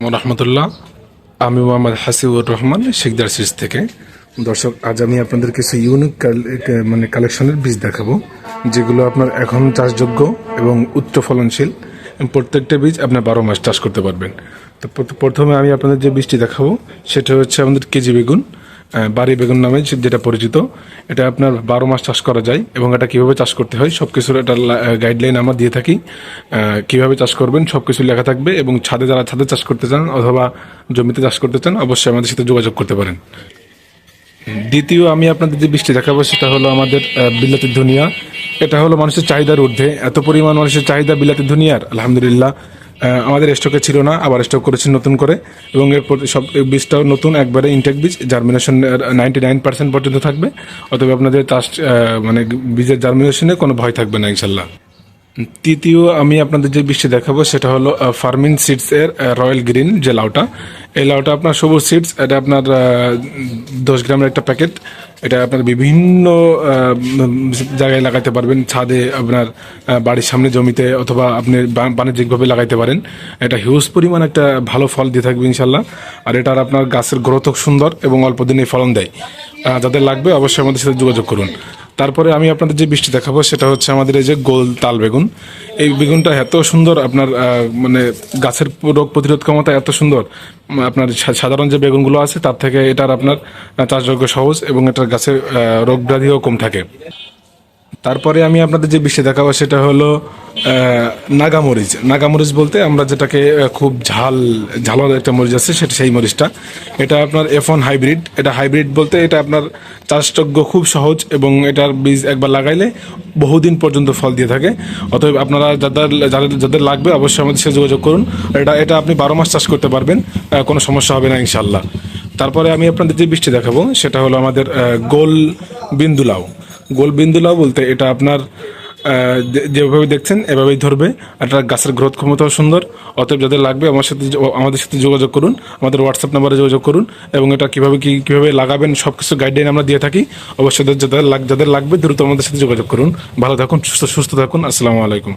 রহমতুল্লাহ। আমি মোহাম্মদ হাসিবুর রহমান, শেখদার সিরিজ থেকে। দর্শক, আজ আমি আপনাদের কিছু ইউনিক মানে কালেকশনের বীজ দেখাবো, যেগুলো আপনার এখন চাষযোগ্য এবং উচ্চ ফলনশীল প্রত্যেকটা বীজ আপনার বারো মাস চাষ করতে পারবেন। তো প্রথমে আমি আপনাদের যে বীজটি দেখাবো, সেটা হচ্ছে আমাদের কেজি বেগুন। বাড়ি বেগুন নামে যেটা পরিচিত, এটা আপনার বারো মাস চাষ করা যায় এবং এটা কীভাবে চাষ করতে হয় সব কিছুর একটা গাইডলাইন আমরা দিয়ে থাকি। কীভাবে চাষ করবেন সব কিছু লেখা থাকবে এবং ছাদে যারা ছাদে চাষ করতে চান অথবা জমিতে চাষ করতে চান, অবশ্যই আমাদের সাথে যোগাযোগ করতে পারেন। দ্বিতীয় আমি আপনাদের যে বৃষ্টি দেখাবো, সেটা হলো আমাদের বিলাতি ধনিয়া। এটা হলো মানুষের চাহিদার ঊর্ধ্বে। এত পরিমাণ মানুষের চাহিদা বিলাতি ধনিয়ার, আলহামদুলিল্লাহ। আমাদের স্টকে ছিল না, আবার স্টক করেছি নতুন করে, এবং এর সব বীজটাও নতুন, একবারে ইনটেক বীজ জার্মিনেশন নাইনটি নাইন পার্সেন্ট পর্যন্ত থাকবে অথবা আপনাদের চাষ মানে বীজের জার্মিনেশনে কোনো ভয় থাকবে না, ইনশাল্লাহ। তৃতীয় আমি আপনাদের যে বৃষ্টি দেখাবো, সেটা হলো ফার্মিন সিডস এর রয়্যাল গ্রিন যে লাউটা। এই লাউটা আপনার সবুজ সিডস এটা আপনার দশ গ্রামের একটা প্যাকেট। এটা আপনার বিভিন্ন জায়গায় লাগাতে পারবেন। ছাদে আপনার বাড়ির সামনে জমিতে অথবা আপনি বাণিজ্যিকভাবে লাগাইতে পারেন। এটা হিউজ পরিমাণ একটা ভালো ফল দিয়ে থাকবে ইনশাল্লাহ আর এটার আপনার গাছের গ্রোথ সুন্দর এবং অল্প দিনে ফলন দেয়। যাদের লাগবে অবশ্যই আমাদের সাথে যোগাযোগ করুন। তারপরে আমি আপনাদের যে বৃষ্টি দেখাবো, সেটা হচ্ছে আমাদের এই যে গোল তাল বেগুন। এই বেগুনটা এত সুন্দর আপনার মানে গাছের রোগ প্রতিরোধ ক্ষমতা এত সুন্দর। আপনার সাধারণ যে বেগুনগুলো আছে, তার থেকে এটার আপনার চাষযোগ্য সহজ এবং এটার গাছের রোগ ব্যাধিও কম থাকে। তারপরে আমি আপনাদের যে বিষয় দেখাবো সেটা হলো নাগামরিচ। নাগামরিচ বলতে আমরা যেটাকে খুব ঝাল ঝাল একটা মরিচ আছে, সেটা সেই মরিচটা। এটা আপনার এফ ওয়ান হাইব্রিড এটা হাইব্রিড বলতে এটা আপনার চাষযোগ্য খুব সহজ এবং এটার বীজ একবার লাগাইলে বহুদিন পর্যন্ত ফল দিয়ে থাকে। অতএব আপনারা যাদের যাদের যাদের লাগবে অবশ্যই আমাদের সাথে যোগাযোগ করুন। এটা এটা আপনি বারো মাস চাষ করতে পারবেন কোনো সমস্যা হবে না ইনশাল্লাহ তারপরে আমি আপনাদের যে বৃষ্টি দেখাবো, সেটা হলো আমাদের গোল বিন্দুলাও গোল বিন্দুলাও বলতে এটা আপনার যেভাবে দেখছেন এভাবেই ধরবে। এটা গাছের গ্রোথ ক্ষমতাও সুন্দর। অতএব যাদের লাগবে আমার সাথে আমাদের সাথে যোগাযোগ করুন। আমাদের হোয়াটসঅ্যাপ নাম্বারে যোগাযোগ করুন। এবং এটা কীভাবে কী কীভাবে লাগাবেন সব কিছু গাইডলাইন আমরা দিয়ে থাকি। অবশ্যই যাদের যাদের লাগবে দ্রুত আমাদের সাথে যোগাযোগ করুন। ভালো থাকুন, সুস্থ সুস্থ থাকুন। আসসালামু আলাইকুম।